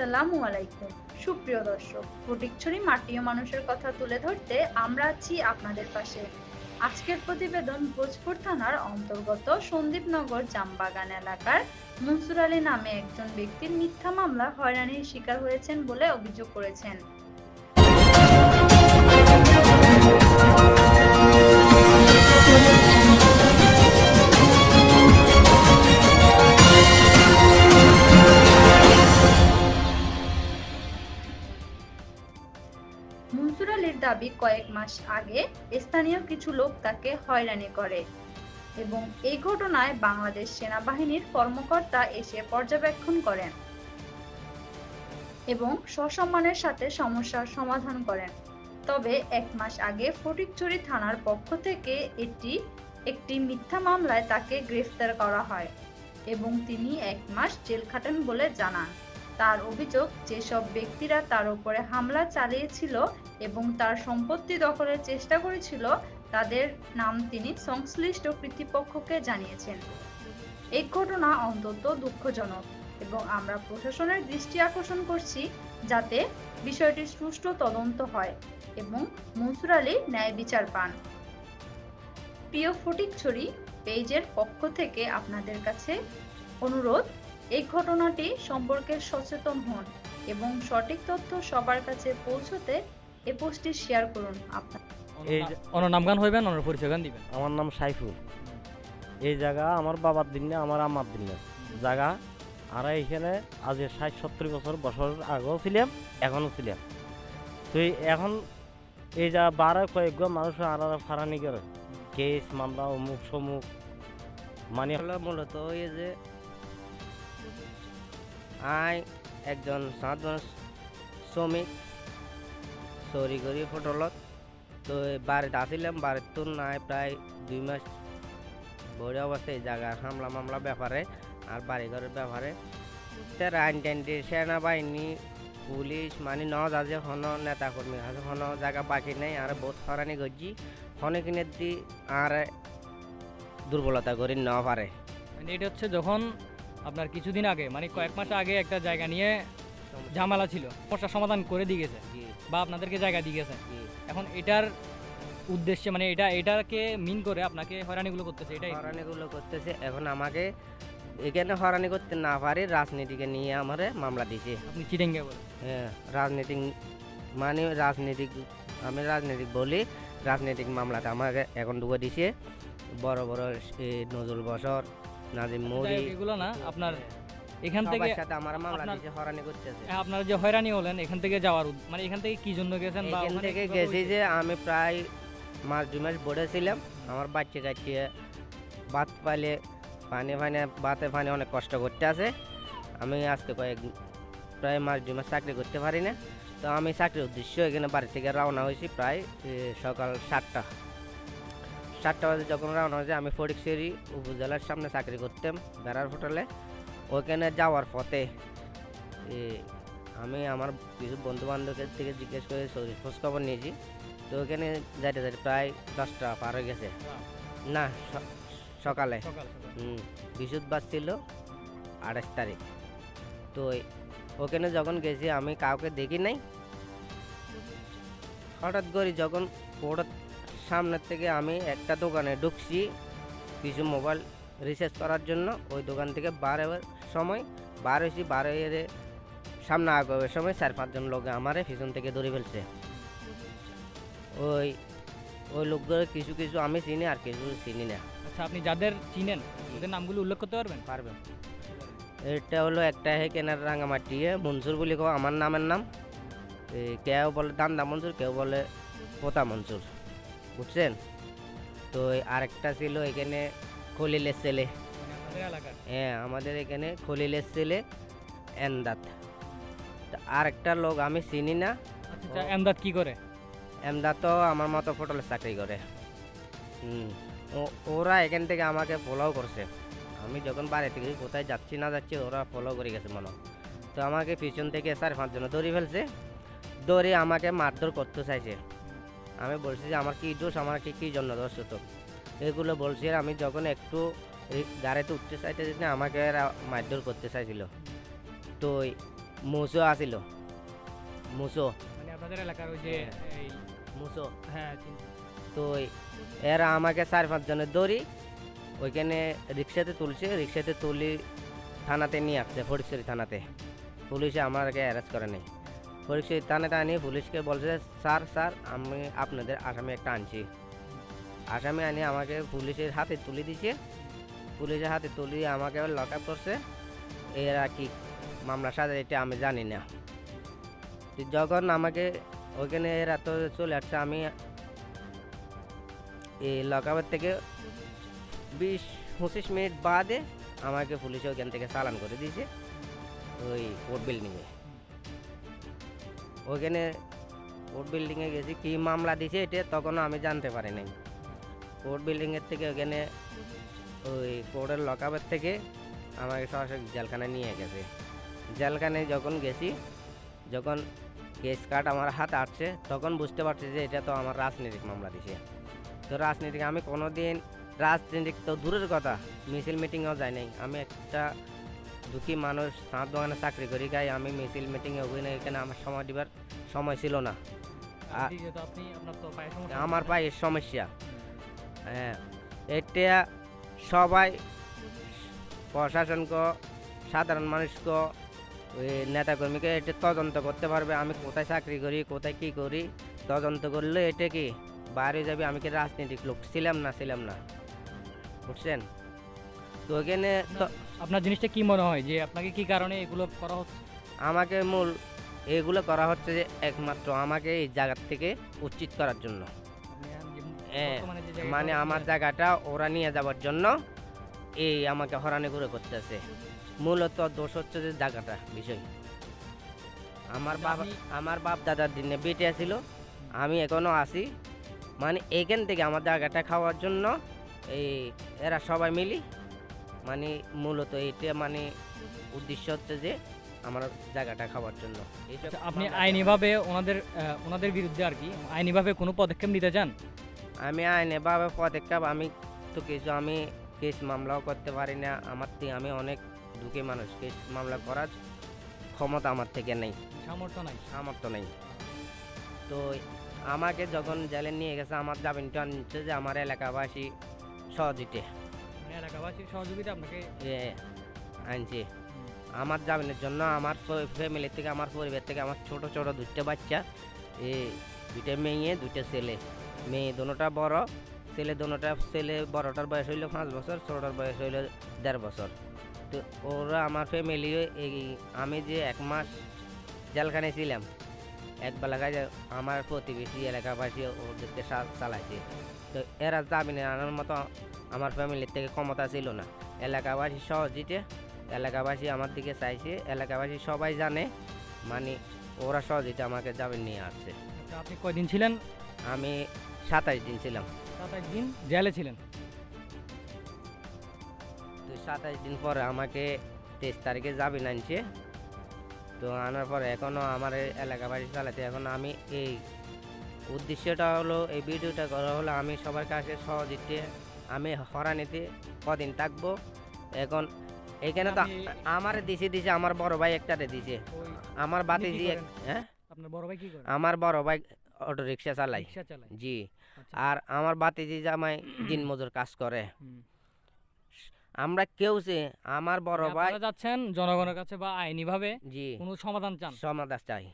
আসসালামু আলাইকুম। সুপ্রিয় দর্শক ফটিকছড়ি মাটি ও মানুষের কথা তুলে ধরতে আমরা আছি আপনাদের পাশে। আজকের প্রতিবেদন ভোজপুর থানার অন্তর্গত সন্দীপনগর জামবাগান এলাকার মনসুর আলী নামে একজন ব্যক্তির মিথ্যা মামলা হয়রানির শিকার হয়েছেন বলে অভিযোগ করেছেন। মনসুর আলীর দাবি কয়েক মাস আগে স্থানীয় কিছু লোক তাকে হয়রানি করে। এবং এই ঘটনায় বাংলাদেশ সেনাবাহিনীর কর্মকর্তা এসে পর্যবেক্ষণ করেন এবং সসম্মানের সাথে সমস্যার সমাধান করেন। তবে এক মাস আগে ফটিকছড়ি থানার পক্ষ থেকে এটি একটি মিথ্যা মামলায় তাকে গ্রেফতার করা হয় এবং তিনি এক মাস জেল খাটেন বলে জানান। তার অভিযোগ যেসব ব্যক্তিরা তার উপরে হামলা চালিয়েছিল এবং তার সম্পত্তি দখলের চেষ্টা করেছিল, তাদের নাম তিনি সংশ্লিষ্ট কর্তৃপক্ষকে জানিয়েছেন। এই ঘটনা অন্তত দুঃখজনক এবং আমরা প্রশাসনের দৃষ্টি আকর্ষণ করছি যাতে বিষয়টির সুষ্ঠু তদন্ত হয় এবং মনসুর আলী ন্যায় বিচার পান। প্রিয় ফটিকছড়ি, পেজের পক্ষ থেকে আপনাদের কাছে অনুরোধ এই ঘটনাটি সম্পর্কে সচেতন হন এবং সঠিক তথ্য সবার কাছে পৌঁছতে এই পোস্টটি শেয়ার করুন আপনার। এই যে- অনার নাম গান হইবেন অনার পরিচয় গান দিবেন? আমার নাম সাইফুল। এই জায়গা আমার বাবার দিন না আমার আমার দিন না। জায়গা আর এখানে আজ ষাট সত্তর বছর বছর আগেও ছিলাম এখনও ছিলাম। তো এখন এই যা বারো কয়েকজন মানুষ আর ফারানি করে। কেস মামলা অমুক সমুক মানে হলো মূলত এই যে আই, একজন সাধারণ শ্রমিক চুরি করি হোটেলত। তো বাড়িতে আসিলাম বাড়ির তো নাই প্রায় দুই মাস ভরে অবস্থায় এই জায়গার হামলা মামলা ব্যাপারে আর বাড়িঘরের ব্যাপারে তার আইন টাইন দিয়ে সেনাবাহিনী পুলিশ মানে ন যাচ্ছে হন নেতা কর্মী আছে হন জায়গা বাকি নেই আর বহুত হরানি করছি হনে কিনে দি আর দুর্বলতা করি ন পারে এটা হচ্ছে যখন আপনার কিছুদিন আগে মানে কয়েক মাস আগে একটা জায়গা নিয়ে ঝামেলা ছিল। সমস্যার সমাধান করে দিয়ে গেছে বা আপনাদেরকে জায়গা দিয়ে গেছে। এখন এটার উদ্দেশ্যে মানে এটা এটাকে মিন করে আপনাকে হয়রানিগুলো করতেছে এটাই। হয়রানিগুলো করতেছে। এখন আমাকে এখানে হয়রানি করতে না পারি রাজনীতিকে নিয়ে আমারে মামলা দিয়েছে। আপনি চিটেঙ্গে বলেন। হ্যাঁ, রাজনীতিক মানে রাজনীতিক আমি রাজনীতিক বলি রাজনৈতিক মামলাতে আমাকে এখন ডুবে দিছে বড় বড় নজরুল বসর নাজিম মৌরি। এগুলো না আপনার এখান থেকে সাথে আমার মামলা আপনার- দিছে করতেছে। হ্যাঁ, যে হয়রানি হলেন এখান থেকে যাওয়ার মানে এখান থেকে কি জন্য গেছেন বা এখান থেকে গেছি যে আমি প্রায় মাস দু মাস ছিলাম আমার বাচ্চা কাচ্চি ভাত পাইলে পানি ফানি ভাতে ফানে অনেক কষ্ট করতে আছে। আমি আজকে কয়েক প্রায় মাস দু মাস চাকরি করতে পারি না। তো আমি চাকরির উদ্দেশ্য এখানে বাড়ি থেকে রওনা হয়েছি প্রায় সকাল সাতটা। সাতটা বাজে যখন রওনা হয়েছে আমি ফটিকশিরি উপজেলার সামনে চাকরি করতাম বেড়ার হোটেলে। ওখানে যাওয়ার পথে আমি আমার কিছু বন্ধু বান্ধবের থেকে জিজ্ঞেস করে শরীর খোঁজ খবর নিয়েছি। তো ওখানে যাইতে যাইতে প্রায় দশটা পার হয়ে গেছে। না সকালে। হুম বৃহস্পতিবার ছিল আঠাশ তারিখ। তো ওখানে যখন গেছি আমি কাউকে দেখি নাই। হঠাৎ করে যখন ওর সামনের থেকে আমি একটা দোকানে ঢুকছি কিছু মোবাইল রিচার্জ করার জন্য। ওই দোকান থেকে বার সময় বার হয়েছি বার হয়ে সামনে আগার সময় চার পাঁচজন লোক আমারে পিছন থেকে ধরে ফেলছে। ওই ওই লোকগুলো কিছু কিছু আমি চিনি আর কিছু চিনি না। আচ্ছা আপনি যাদের চিনেন ওদের নামগুলো উল্লেখ করতে পারবেন? পারবেন। এটা হলো একটা হে কেনার রাঙামাটি মনসুর বলে কো আমার নামের নাম। কেউ বলে দান্দা মনসুর কেউ বলে পোতা মনসুর। বুঝছেন? তো আরেকটা ছিল এখানে খলিলের ছেলে। হ্যাঁ আমাদের এখানে খলিলের ছেলে এন্দাত আরেকটা লোক আমি চিনি না। আচ্ছা এমদাদ কি করে? এমদাত তো আমার মতো ফটোলে চাকরি করে। হুম ও- ওরা এখান থেকে আমাকে ফলো করছে। আমি যখন বাড়ি থেকে কোথায় যাচ্ছি না যাচ্ছি ওরা ফলো করে গেছে মনে তো আমাকে পিছন থেকে চার পাঁচজন ধরে ফেলছে। ধরে আমাকে মারধর করতে চাইছে। আমি বলছি যে আমার কি দোষ আমার কি কী জন্য দোষ হতো এগুলো বলছি আর আমি যখন একটু গাড়িতে উঠতে চাইতে না আমাকে এরা মারধর করতে চাইছিল। তো মুসো আসিল। মুসো। মানে আপনাদের এলাকার ওই যে মুসো। হ্যাঁ তো এরা আমাকে চার পাঁচজনের দড়ি ওইখানে রিক্সাতে তুলছে রিক্সাতে তুলি থানাতে নিয়ে আসছে ফরিদশরী থানাতে। পুলিশে আমাকে অ্যারেস্ট করে নেই। ফরিদশরী থানাতে আনি পুলিশকে বলছে, স্যার স্যার, আমি আপনাদের আসামি একটা আনছি। আসামি আনি আমাকে পুলিশের হাতে তুলে দিছে পুলিশের হাতে তুলি আমাকে লক আপ করছে। এরা কি মামলা সাজা এটা আমি জানি না। যখন আমাকে ওইখানে এরা তো চলে আসছে, আমি এই লকআপের থেকে বিশ পঁচিশ মিনিট বাদে আমাকে পুলিশে ওইখান থেকে চালান করে দিয়েছে, ওই কোর্ট বিল্ডিংয়ে ওইখানে কোর্ট বিল্ডিংয়ে গেছি, কী মামলা দিছে এটা তখনও আমি জানতে পারি নাই কোর্ট বিল্ডিংয়ের থেকে ওইখানে ওই কোর্টের লকআপের থেকে আমাকে সরাসরি জেলখানায় নিয়ে গেছে। জেলখানায় যখন গেছি, যখন কেস কার্ড আমার হাতে আসছে, তখন বুঝতে পারছি যে এটা তো আমার রাজনৈতিক মামলা দিছে। তো রাজনীতিক, আমি কোনোদিন রাজনীতিক তো দূরের কথা, মিছিল মিটিংও যাই নাই আমি একটা দুঃখী মানুষ চাঁদ দোকানে চাকরি করি গাই আমি মিছিল মিটিংয়ে ওখানে এখানে আমার সময় দিবার সময় ছিল না। আমার পায়ের সমস্যা হ্যাঁ এটা সবাই প্রশাসনকে সাধারণ মানুষকে ওই নেতাকর্মীকে এটা তদন্ত করতে পারবে আমি কোথায় চাকরি করি কোথায় কি করি তদন্ত করলে এটা কি? বাইরে যাবে আমি কি রাজনৈতিক লোক? ছিলাম না ছিলাম না। বুঝছেন? তো ওখানে তো আপনার জিনিসটা কি মনে হয় যে আপনাকে কি কারণে এগুলো করা হচ্ছে? আমাকে মূল এগুলো করা হচ্ছে যে একমাত্র আমাকে এই জায়গার থেকে উচিত করার জন্য। জায়গায় মানে আমার জায়গাটা ওরা নিয়ে যাওয়ার জন্য এই আমাকে হরানি করে করতেছে। মূলত দোষ হচ্ছে যে জায়গাটা বিষয়। আমার আচ্ছা, বাবা আমার বাপ দাদার দিনে বেটে ছিল আমি এখনও আছি। মানে এখান থেকে আমার জায়গাটা খাওয়ার জন্য এই এরা সবাই মিলি মানে মূলত এটা মানে উদ্দেশ্য হচ্ছে যে আমার জায়গাটা খাওয়ার জন্য। আচ্ছা, আপনি আইনিভাবে ওনাদের ওনাদের বিরুদ্ধে আর কি আইনিভাবে কোনো পদক্ষেপ নিতে চান? আমি আইনে ভাবে পদক্ষেপ আমি তো কিছু আমি কেস মামলাও করতে পারি না। আমার থেকে আমি অনেক দুঃখী মানুষ কেস মামলা করার ক্ষমতা আমার থেকে নেই। সামর্থ্য নাই? সামর্থ্য নেই। তো আমাকে যখন জেলে নিয়ে গেছে আমার জামিনটা নিচ্ছে যে আমার এলাকাবাসী মানে এ, আমার জামিনের জন্য আমার ফ্যামিলি থেকে আমার পরিবার থেকে আমার ছোট ছোট দুইটা বাচ্চা এ দুইটা মেয়ে দুইটা ছেলে। মেয়ে দুটোটা বড় ছেলে দুটোটা ছেলে বড়টার বয়স হইল পাঁচ বছর ছোটটার বয়স হইল দেড় বছর। তো ওরা আমার ফ্যামিলি এই আমি যে এক মাস জেলখানে ছিলাম এক বেলাকায় আমার প্রতিবেশী এলাকাবাসী ওদেরকে চালাইছে। তো এরা জামিনে আনার মতো আমার ফ্যামিলির থেকে ক্ষমতা ছিল না। এলাকাবাসী সহজিতে এলাকাবাসী আমার দিকে চাইছে এলাকাবাসী সবাই জানে মানে ওরা সহজিতে আমাকে জামিন নিয়ে আসছে। আপনি কয়দিন ছিলেন? আমি সাতাশ দিন ছিলাম। সাতাশ দিন জেলে ছিলেন? তো সাতাশ দিন পরে আমাকে তেইশ তারিখে জামিন আনছে। তো আনার পরে এখনও আমার এই এলাকাবাসী চালাতে এখন আমি এই উদ্দেশ্যটা হলো এই ভিডিওটা করা হলো আমি সবার কাছে সহজিতে আমি হরানিতে কদিন থাকব। এখন এখানে তো আমার দিছে দিছে আমার বড় ভাই একটারে দিছে। আমার বাতি কি জি হ্যাঁ? আপনার বড় ভাই কি করে? আমার বড় ভাই অটো রিক্সা চালায়। জি। আচ্ছা। আর আমার বাতিজি জামাই দিন মজুর কাজ করে। আমরা কেউ যে আমার বড় ভাই যাচ্ছেন জনগণের কাছে বা আইনিভাবে জি। কোনো সমাধান চান? সমাধান চাই।